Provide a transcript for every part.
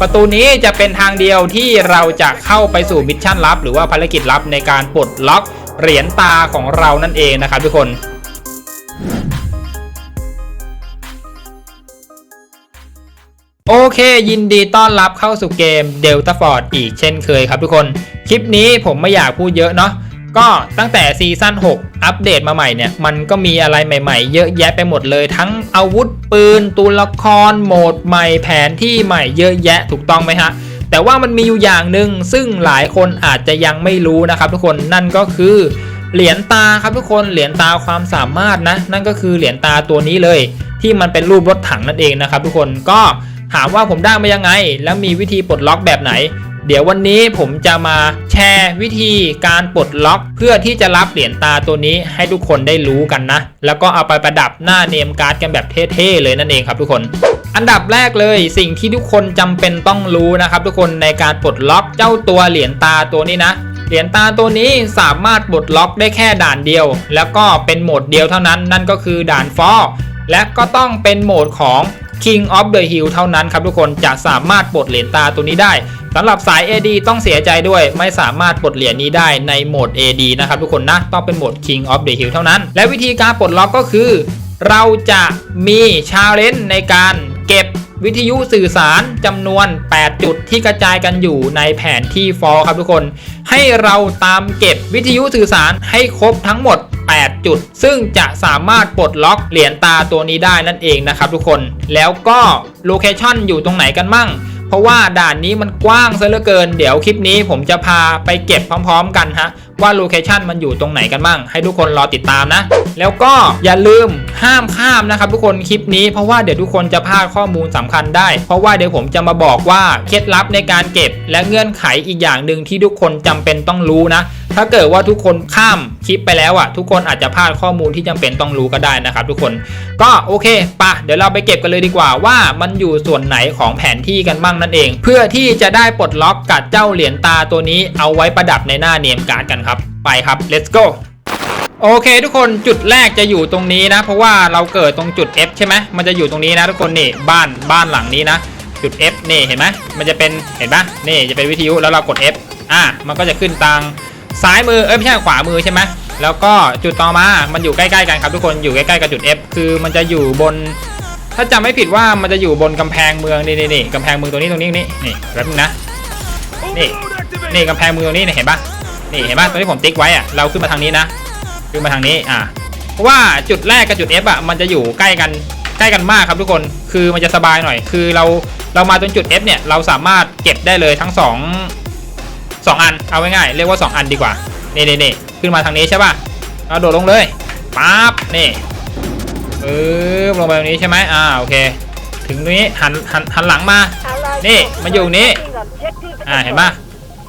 ประตูนี้จะเป็นทางเดียวที่เราจะเข้าไปสู่มิชชั่นลับ หรือว่าภารกิจลับในการปลดล็อกเหรียญตาของเรานั่นเองนะครับทุกคนโอเค ยินดีต้อนรับเข้าสู่เกม Delta Fort อีกเช่นเคยครับทุกคน คลิปนี้ผมไม่อยากพูดเยอะเนาะ ก็ตั้งแต่ซีซั่น6 อัปเดตมาใหม่เนี่ย มันก็มีอะไรใหม่ๆ เยอะแยะไปหมดเลยทั้งอาวุธปืนตัวละครโหมดใหม่แผนที่ใหม่เยอะแยะถูกต้องไหมฮะ แต่ว่ามันมีอยู่อย่างหนึ่งซึ่งหลายคนอาจจะยังไม่รู้นะครับทุกคนนั่นก็คือเหรียญตาครับทุกคนเหรียญตาความสามารถนะ นั่นก็คือเหรียญตาตัวนี้เลย ที่มันเป็นรูปรถถังนั่นเองนะครับทุกคนก็ถามว่าผมได้มายังไง แล้วมีวิธีปลดล็อกแบบไหน เดี๋ยววันนี้ผมจะมาแชร์วิธีการปลดล็อก เพื่อที่จะรับเหรียญตาตัวนี้ให้ทุกคนได้รู้กันนะ แล้วก็เอาไปประดับหน้าเนมการ์ดกันแบบเท่ๆเลยนั่นเองครับทุกคนอันดับแรกเลยสิ่งที่ทุกคนจำเป็นต้องรู้นะครับ ทุกคนในการปลดล็อกเจ้าตัวเหรียญตาตัวนี้นะเหรียญตาตัวนี้สามารถปลดล็อกได้แค่ด่านเดียว แล้วก็เป็นโหมดเดียวเท่านั้น นั่นก็คือด่านฟอร์และก็ต้องเป็นโหมดของ King of the Hill เท่านั้นครับทุกคนจะสามารถปลดเหรียญตาตัวนี้ได้ สำหรับสาย AD ต้องเสียใจด้วยไม่สามารถปลดเหรียญนี้ได้ในโหมด AD นะครับทุกคนนะ ต้องเป็นโหมด King of the Hill เท่านั้น และวิธีการปลดล็อกก็คือ เราจะมีชาเลนจ์ในการเก็บวิทยุสื่อสารจำนวน 8 จุดที่กระจายกันอยู่ในแผนที่ฟอลครับทุกคน ให้เราตามเก็บวิทยุสื่อสารให้ครบทั้งหมด 8 จุด ซึ่งจะสามารถปลดล็อกเหรียญตาตัวนี้ได้นั่นเองนะครับทุกคน แล้วก็โลเคชั่นอยู่ตรงไหนกันมั่ง ราะว่าด่านนี้มันกว้างซะเหลือเกิน เดี๋ยวคลิปนี้ผมจะพาไปเก็บพร้อมๆกันฮะว่าโลเคชันมันอยู่ตรงไหนกันมั่งให้ทุกคนรอติดตามนะ แล้วก็อย่าลืมห้ามข้ามนะครับทุกคนคลิปนี้เพราะว่าเดี๋ยวทุกคนจะพลาดข้อมูลสำคัญได้ เพราะว่าเดี๋ยวผมจะมาบอกว่าเคล็ดลับในการเก็บ และเงื่อนไขอีกอย่างหนึ่งที่ทุกคนจำเป็นต้องรู้นะ ถ้าเกิดว่าทุกคนข้ามคลิปไปแล้วอะ ทุกคนอาจจะพลาดข้อมูลที่จำเป็นต้องรู้ก็ได้นะครับทุกคนก็โอเคปะเดี๋ยวเราไปเก็บกันเลยดีกว่าว่ามันอยู่ส่วนไหนของแผนที่กันบ้างนั่นเอง เพื่อที่จะได้ปลดล็อกกับเจ้าเหรียญตาตัวนี้เอาไว้ประดับในหน้าเนมการ์ดกันครับ ไปครับ let's go โอเคทุกคนจุดแรกจะอยู่ตรงนี้นะ เพราะว่าเราเกิดตรงจุด F ใช่ไหมมันจะอยู่ตรงนี้นะทุกคนนี่บ้านบ้านหลังนี้นะ จุด F นี่เห็นไหมมันจะเป็นเห็นปะนี่จะเป็นวิทยุแล้วเรากด F อะมันก็จะขึ้นทาง ซ้ายมือเอ้ยไม่ใช่ขวามือใช่ไหมแล้วก็จุดต่อมา มันอยู่ใกล้ๆกันครับทุกคนอยู่ใกล้ๆกับจุด F คือมันจะอยู่บน ถ้าจำไม่ผิดว่ามันจะอยู่บนกำแพงเมืองนี่นี่นี่กำแพงเมืองตรงนี้ตรงนี้นี่นี่แป๊บนึงนะนี่นี่กำแพงเมืองตรงนี้เห็นปะนี่เห็นปะตรงที่ผมติ๊กไว้อะเราขึ้นมาทางนี้นะขึ้นมาทางนี้อ่าเพราะว่าจุดแรกกับจุด F อะมันจะอยู่ใกล้กันใกล้กันมากครับทุกคนคือมันจะสบายหน่อย คือเราเรามาตรงจุด F เนี่ยเราสามารถเก็บได้เลยทั้งสอง สองอันเอาง่ายๆเรียกว่า 2 อันดีกว่านี่นี่นี่ขึ้นมาทางนี้ใช่ป่ะเราโดดลงเลยปั๊บนี่ปึ๊บลงไปตรงนี้ใช่ไหมอ่าโอเค ถึงตรงนี้หันหันหันหลังมา นี่มาอยู่นี้อ่าเห็นป่ะ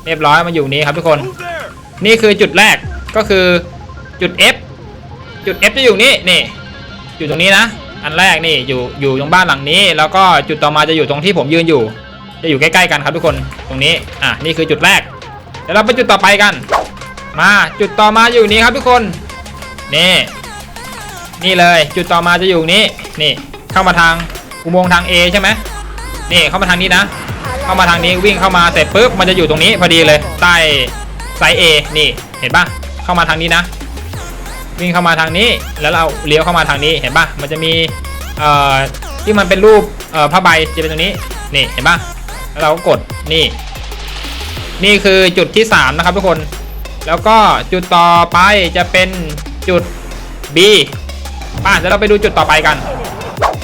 เรียบร้อยมาอยู่นี้ครับทุกคน นี่คือจุดแรกก็คือจุด F จุด F จะอยู่นี่นี่ อยู่ตรงนี้นะ อันแรกนี่อยู่อยู่ตรงบ้านหลังนี้ แล้วก็จุดต่อมาจะอยู่ตรงที่ผมยืนอยู่ จะอยู่ใกล้ๆกันครับทุกคนตรงนี้อะนี่คือจุดแรก เดี๋ยวเราไปจุดต่อไปกัน มาจุดต่อมาอยู่นี้ครับทุกคนนี่นี่เลยจุดต่อมาจะอยู่นี้นี่เข้ามาทางอุโมงค์ทาง A ใช่ไหมนี่เข้ามาทางนี้นะ เข้ามาทางนี้วิ่งเข้ามาเสร็จปุ๊บมันจะอยู่ตรงนี้พอดีเลยใต้ไซส์ A นี่เห็นปะเข้ามาทางนี้นะ วิ่งเข้ามาทางนี้แล้วเราเลี้ยวเข้ามาทางนี้เห็นปะมันจะมีเอ่อที่มันเป็นรูปเอ่อผ้าใบจะเป็นตรงนี้นี่เห็นปะแล้วเราก็กดนี่ นี่คือจุดที่ 3 นะครับทุกคน แล้วก็จุดต่อไปจะเป็นจุด B ป่ะเดี๋ยวเราไปดูจุดต่อไปกัน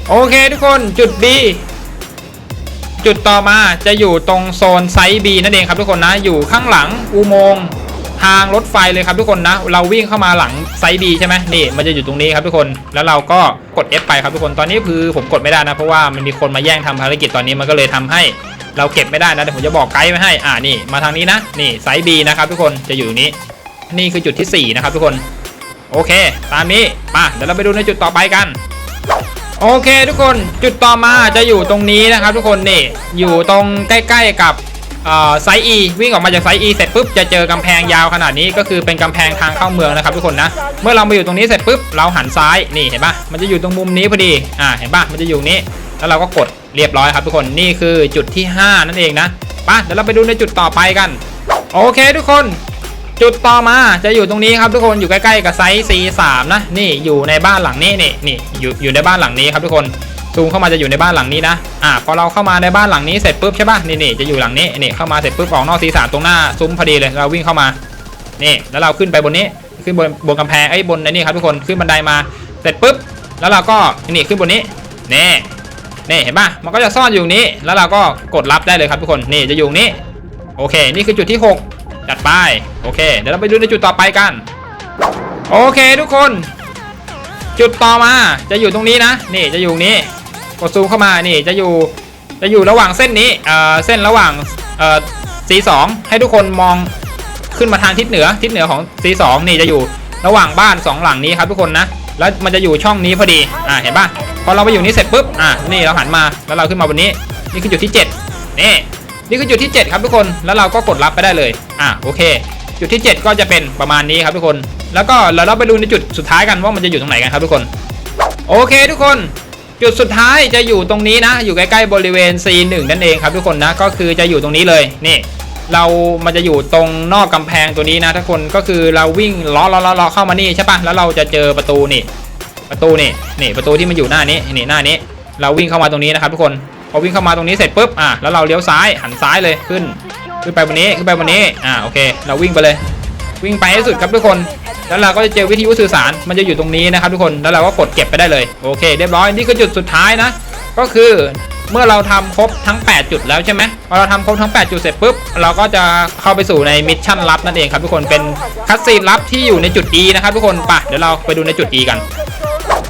โอเคทุกคนจุด B จุดต่อมาจะอยู่ตรงโซนไซส์ B นั่นเองครับทุกคนนะ อยู่ข้างหลังอุโมงค์ทางรถไฟเลยครับทุกคนนะ เราวิ่งเข้ามาหลังไซส์ B ใช่ไหมนี่ มันจะอยู่ตรงนี้ครับทุกคน แล้วเราก็กด F ไปครับทุกคน ตอนนี้คือผมกดไม่ได้นะ เพราะว่ามันมีคนมาแย่งทำภารกิจตอนนี้มันก็เลยทำให้ เราเก็บไม่ได้นะเดี๋ยวผมจะบอกไกด์ไว้ให้อ่านี่มาทางนี้นะนี่ไซส์ B นะครับทุกคนจะอยู่ตรงนี้ นี่คือจุดที่ 4 นะครับทุกคนโอเค ตามนี้มาเดี๋ยวเราไปดูในจุดต่อไปกัน โอเคทุกคนจุดต่อมาจะอยู่ตรงนี้นะครับทุกคนนี่อยู่ตรงใกล้ๆกับเอ่อไซส์ E วิ่งออกมาจากไซส์ E เสร็จปุ๊บจะเจอกำแพงยาวขนาดนี้ก็คือเป็นกำแพงทางเข้าเมืองนะครับทุกคนนะ เมื่อเรามาอยู่ตรงนี้เสร็จปุ๊บเราหันซ้ายนี่เห็นปะมันจะอยู่ตรงมุมนี้พอดีอ่าเห็นปะมันจะอยู่นี้แล้วเราก็กด เรียบร้อยครับทุกคนนี่คือจุดที่ 5 นั่นเองนะไปเดี๋ยวเราไปดูในจุดต่อไปกัน โอเคทุกคน จุดต่อมาจะอยู่ตรงนี้ครับทุกคนอยู่ใกล้ๆกับไซส์ C3 นะนี่อยู่ในบ้านหลังนี้นี่นี่อยู่อยู่ในบ้านหลังนี้ครับทุกคนซูมเข้ามาจะอยู่ในบ้านหลังนี้นะอ่าพอเราเข้ามาในบ้านหลังนี้เสร็จปุ๊บใช่ป่ะนี่นี่จะอยู่หลังนี้นี่เข้ามาเสร็จปุ๊บออกนอก C3 ตรงหน้าซุ้มพอดีเลยเราวิ่งเข้ามานี่แล้วเราขึ้นไปบนนี้ขึ้นบนบนกำแพงไอ้บนไอ้นี่ครับทุกคนขึ้นบันไดมาเสร็จปุ๊บแล้วเราก็นี่ขึ้นบนนี้นี่ นี่เห็นป่ะมันก็จะซ่อนอยู่นี้ แล้วเราก็กดรับได้เลยครับทุกคนนี่จะอยู่นี้ โอเค นี่คือจุดที่ 6 จัดไปโอเค เดี๋ยวเราไปดูในจุดต่อไปกัน โอเคทุกคน จุดต่อมาจะอยู่ตรงนี้นะ นี่จะอยู่นี้กดซูมเข้ามานี่จะอยู่จะอยู่ระหว่างเส้นนี้เอ่อเส้นระหว่างเอ่อ C2 ให้ทุกคนมองขึ้นมาทางทิศเหนือทิศเหนือของ C2 นี่จะอยู่ระหว่างบ้าน 2 หลังนี้ครับทุกคนนะ แล้วมันจะอยู่ช่องนี้พอดี อ่า เห็นป่ะ พอเราไปอยู่นี้เสร็จปุ๊บ อ่า นี่เราหันมา แล้วเราขึ้นมาบนนี้ นี่คือจุดที่ 7 นี่ นี่คือจุดที่ 7 ครับทุกคน แล้วเราก็กดรับไปได้เลย อะโอเค จุดที่ 7 ก็จะเป็นประมาณนี้ครับทุกคน แล้วก็เราเราไปดูในจุดสุดท้ายกันว่ามันจะอยู่ตรงไหนกันครับทุกคน โอเคทุกคน จุดสุดท้ายจะอยู่ตรงนี้นะ อยู่ใกล้ๆบริเวณ C1 นั่นเองครับทุกคนนะ ก็คือจะอยู่ตรงนี้เลย นี่ เรามันจะอยู่ตรงนอกกำแพงตัวนี้นะทุกคนก็คือเราวิ่งล้อล้อล้อล้อเข้ามานี่ใช่ปะแล้วเราจะเจอประตูนี่ ประตูนี่นี่ประตูที่มันอยู่หน้านี้นี่หน้านี้ เราวิ่งเข้ามาตรงนี้นะครับทุกคนพอวิ่งเข้ามาตรงนี้เสร็จปุ๊บอะแล้วเราเลี้ยวซ้ายหันซ้ายเลยขึ้น ขึ้นไปบนนี้ขึ้นไปบนนี้อ่าโอเค เราวิ่งไปเลย วิ่งไปให้สุดครับทุกคน แล้วเราก็จะเจอวิทยุสื่อสารมันจะอยู่ตรงนี้นะครับทุกคนแล้วเราก็กดเก็บไปได้เลยโอเคเรียบร้อยนี่คือจุดสุดท้ายนะ ก็คือ เมื่อเราทำครบทั้ง 8 จุดแล้วใช่ไหมพอเราทำครบทั้ง 8 จุดเสร็จปุ๊บ เราก็จะเข้าไปสู่ในมิชชั่นลับนั่นเองครับทุกคนเป็นคัสซีนลับที่อยู่ในจุด E นะครับทุกคนปะเดี๋ยวเราไปดูในจุด E กัน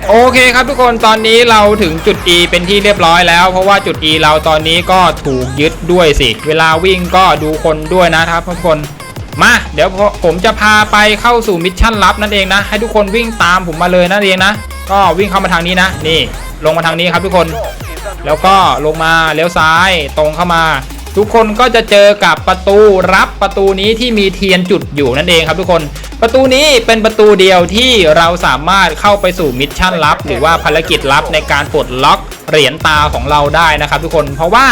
โอเคครับทุกคนตอนนี้เราถึงจุด E เป็นที่เรียบร้อยแล้ว เพราะว่าจุด E เราตอนนี้ก็ถูกยึดด้วยสิ เวลาวิ่งก็ดูคนด้วยนะครับทุกคนมาเดี๋ยวผมจะพาไปเข้าสู่มิชชั่นลับนั่นเองนะ ให้ทุกคนวิ่งตามผมมาเลยนั่นเองนะ ก็วิ่งเข้ามาทางนี้นะ นี่ ลงมาทางนี้ครับทุกคน แล้วก็ลงมาเลี้ยวซ้ายตรงเข้ามา ทุกคนก็จะเจอกับประตูรับประตูนี้ที่มีเทียนจุดอยู่นั่นเองครับทุกคนประตูนี้เป็นประตูเดียวที่เราสามารถเข้าไปสู่มิชชั่นลับ หรือว่าภารกิจลับในการปลดล็อกเหรียญตาของเราได้นะครับ ทุกคนเพราะว่า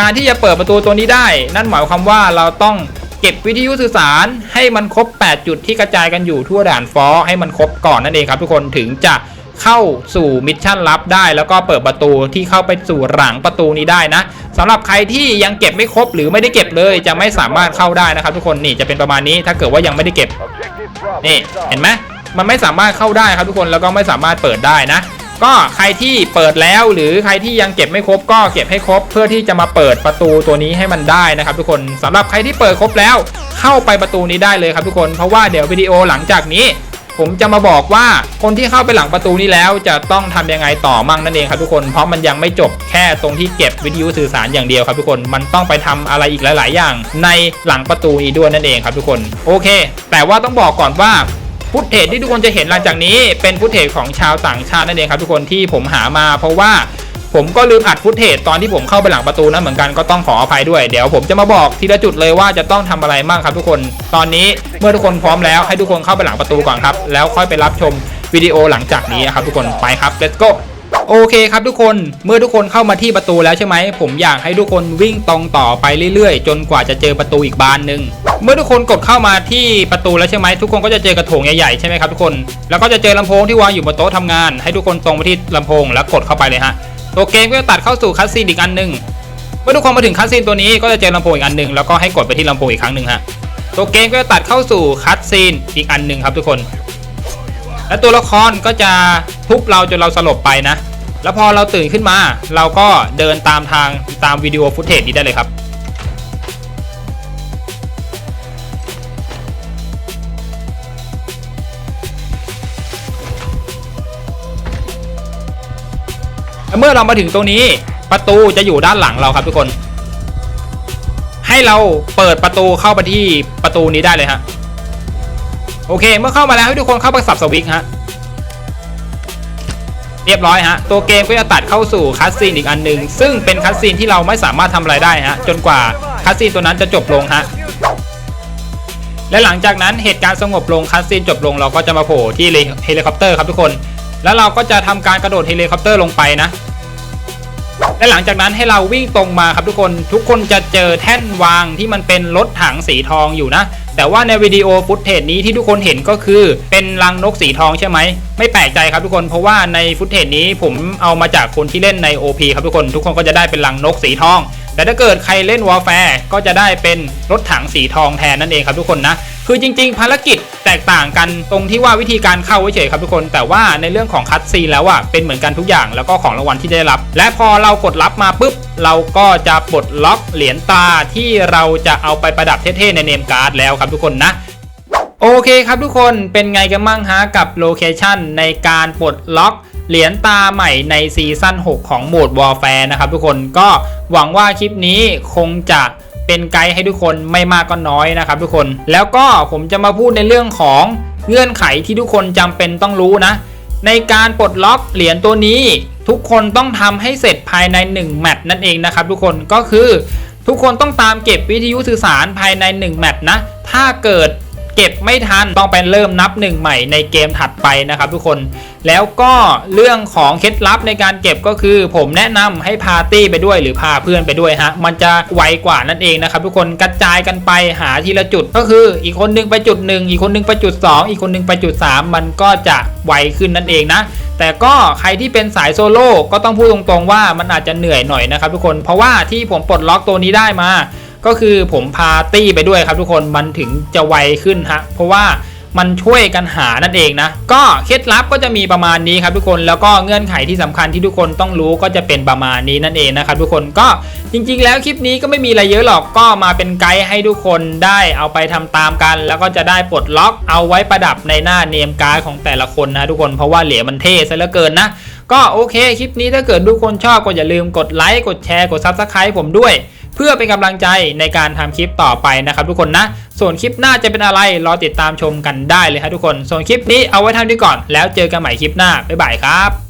การที่จะเปิดประตูตัวนี้ได้ นั่นหมายความว่าเราต้องเก็บวิทยุสื่อสารให้มันครบ 8 จุดที่กระจายกันอยู่ทั่วด่านฟอให้มันครบก่อนนั่นเองครับทุกคนถึงจะ เข้าสู่มิชชั่นลับได้ แล้วก็เปิดประตูที่เข้าไปสู่หลังประตูนี้ได้นะสำหรับใครที่ยังเก็บไม่ครบหรือไม่ได้เก็บเลย จะไม่สามารถเข้าได้นะครับ ทุกคนนี่จะเป็นประมาณนี้ถ้าเกิดว่ายังไม่ได้เก็บนี่เห็นไหมมันไม่สามารถเข้าได้ครับทุกคนแล้วก็ไม่สามารถเปิดได้นะ ก็ใครที่เปิดแล้วหรือใครที่ยังเก็บไม่ครบก็เก็บให้ครบ เพื่อที่จะมาเปิดประตูตัวนี้ให้มันได้นะครับ ทุกคนสำหรับใครที่เปิดครบแล้ว เข้าไปประตูนี้ได้เลยครับทุกคนเพราะว่าเดี๋ยววิดีโอหลังจากนี้ ผมจะมาบอกว่าคนที่เข้าไปหลังประตูนี้แล้วจะต้องทำยังไงต่อมั่งนั่นเองครับทุกคนเพราะมันยังไม่จบแค่ตรงที่เก็บวิทยุสื่อสารอย่างเดียวครับทุกคนมันต้องไปทำอะไรอีกหลาย ๆ อย่าง ในหลังประตูนี้ด้วยนั่นเองครับทุกคนโอเค แต่ว่าต้องบอกก่อนว่าฟุตเทจที่ทุกคนจะเห็นหลังจากนี้เป็นฟุตเทจของชาวต่างชาตินั่นเองครับทุกคนที่ผมหามาเพราะว่า ผมก็ลืมอัดฟุตเทจตอนที่ผมเข้าไปหลังประตูนั้นเหมือนกันก็ต้องขออภัยด้วย เดี๋ยวผมจะมาบอกทีละจุดเลยว่าจะต้องทำอะไรบ้างครับทุกคน ตอนนี้เมื่อทุกคนพร้อมแล้วให้ทุกคนเข้าไปหลังประตูก่อนครับ แล้วค่อยไปรับชมวิดีโอหลังจากนี้ครับทุกคนไปครับ let's go โอเคครับทุกคนเมื่อทุกคนเข้ามาที่ประตูแล้วใช่ไหม ผมอยากให้ทุกคนวิ่งตรงต่อไปเรื่อยๆ จนกว่าจะเจอประตูอีกบานหนึ่งเมื่อทุกคนกดเข้ามาที่ประตูแล้วใช่ไหมทุกคนก็จะเจอกระโถงใหญ่ๆใช่ไหมครับทุกคนแล้วก็จะเจอลำโพงที่วางอยู่บนโต๊ะทำงาน ให้ทุกคนตรงไปที่ลำโพงแล้วกดเข้าไปเลยฮะ ตัวเกมก็จะตัดเข้าสู่คัสซีนอีกอันหนึ่งเมื่อทุกคนมาถึงคัสซีนตัวนี้ก็จะเจอลำโพงอีกอันหนึ่งแล้วก็ให้กดไปที่ลำโพงอีกครั้งหนึ่งฮะตัวเกมก็จะตัดเข้าสู่คัสซีนอีกอันหนึ่งครับทุกคน และตัวละครก็จะทุบเราจนเราสลบไปนะ แล้วพอเราตื่นขึ้นมา เราก็เดินตามทางตามวิดีโอฟุตเทจนี้ได้เลยครับ เมื่อเรามาถึงตรงนี้ประตูจะอยู่ด้านหลังเราครับทุกคน ให้เราเปิดประตูเข้าไปที่ประตูนี้ได้เลยฮะโอเค เมื่อเข้ามาแล้วให้ทุกคนเข้าไปสับสวิตช์ฮะเรียบร้อยฮะตัวเกมก็จะตัดเข้าสู่คัสซีนอีกอันหนึ่งซึ่งเป็นคัสซีนที่เราไม่สามารถทำอะไรได้ฮะจนกว่าคัสซีนตัวนั้นจะจบลงฮะและหลังจากนั้นเหตุการณ์สงบลงคัสซีนจบลงเราก็จะมาโผล่ที่เฮลิคอปเตอร์ครับทุกคน แล้วเราก็จะทำการกระโดดเฮลิคอปเตอร์ลงไปนะ และหลังจากนั้นให้เราวิ่งตรงมาครับทุกคนทุกคนจะเจอแท่นวางที่มันเป็นรถถังสีทองอยู่นะ แต่ว่าในวิดีโอฟุตเทจนี้ที่ทุกคนเห็นก็คือเป็นรังนกสีทองใช่ไหมไม่แปลกใจครับทุกคนเพราะว่าในฟุตเทจนี้ผมเอามาจากคนที่เล่นใน OP ครับทุกคนทุกคนก็จะได้เป็นรังนกสีทองแต่ถ้าเกิดใครเล่นวอลแฟร์ก็จะได้เป็นรถถังสีทองแทนนั่นเองครับทุกคนนะ คือจริง ๆ ภารกิจแตกต่างกันตรงที่ว่าวิธีการเข้าเฉยๆครับทุกคน แต่ว่าในเรื่องของคัตซีนแล้วอะเป็นเหมือนกันทุกอย่างแล้วก็ของรางวัลที่ได้รับ และพอเรากดรับมาปุ๊บเราก็จะปลดล็อกเหรียญตาที่เราจะเอาไปประดับเท่ๆในเนมการ์ดแล้วครับทุกคนนะโอเคครับทุกคนเป็นไงกันบ้างฮะกับโลเคชันในการปลดล็อกเหรียญตาใหม่ในซีซั่น6 ของโหมด Warfare นะครับทุกคนก็หวังว่าคลิปนี้คงจะ เป็นไกด์ให้ทุกคนไม่มากก็น้อยนะครับทุกคนแล้วก็ผมจะมาพูดในเรื่องของเงื่อนไขที่ทุกคนจำเป็นต้องรู้นะ ในการปลดล็อกเหรียญตัวนี้ทุกคนต้องทำให้เสร็จภายใน 1 แมตช์นั่นเองนะครับทุกคนก็คือทุกคนต้องตามเก็บวิทยุสื่อสารภายใน 1 แมตช์นะ ถ้าเกิด เก็บไม่ทันต้องไปเริ่มนับหนึ่งใหม่ในเกมถัดไปนะครับทุกคนแล้วก็เรื่องของเคล็ดลับในการเก็บก็คือ ผมแนะนำให้พาตี้ไปด้วยหรือพาเพื่อนไปด้วยฮะมันจะไวกว่านั่นเองนะครับทุกคนกระจายกันไปหาทีละจุดก็คืออีกคนนึงไปจุดหนึ่งอีกคนนึงไปจุดสองอีกคนนึงไปจุดสามมันก็จะไวขึ้นนั่นเองนะแต่ก็ใครที่เป็นสายโซโล่ก็ต้องพูดตรงๆว่ามันอาจจะเหนื่อยหน่อยนะครับทุกคนเพราะว่าที่ผมปลดล็อกตัวนี้ได้มา ก็คือผมพาตี้ไปด้วยครับทุกคนมันถึงจะไวขึ้นฮะเพราะว่ามันช่วยกันหานั่นเองนะ ก็เคล็ดลับก็จะมีประมาณนี้ครับทุกคนแล้วก็เงื่อนไขที่สำคัญที่ทุกคนต้องรู้ก็จะเป็นประมาณนี้นั่นเองนะครับทุกคนก็จริง ๆ แล้วคลิปนี้ก็ไม่มีอะไรเยอะหรอกก็มาเป็นไกด์ให้ทุกคนได้เอาไปทำตามกัน แล้วก็จะได้ปลดล็อกเอาไว้ประดับในหน้าเนมการ์ดของแต่ละคนนะทุกคนเพราะว่าเหรียญมันเท่ซะเหลือเกินนะก็โอเคคลิปนี้ถ้าเกิดทุกคนชอบก็อย่าลืมกดไลค์กดแชร์กด Subscribe ผมด้วย เพื่อเป็นกำลังใจในการทำคลิปต่อไปนะครับทุกคนนะ ส่วนคลิปหน้าจะเป็นอะไรรอติดตามชมกันได้เลยครับทุกคน ส่วนคลิปนี้เอาไว้เท่านี้ก่อนแล้วเจอกันใหม่คลิปหน้าบ๊ายบายครับ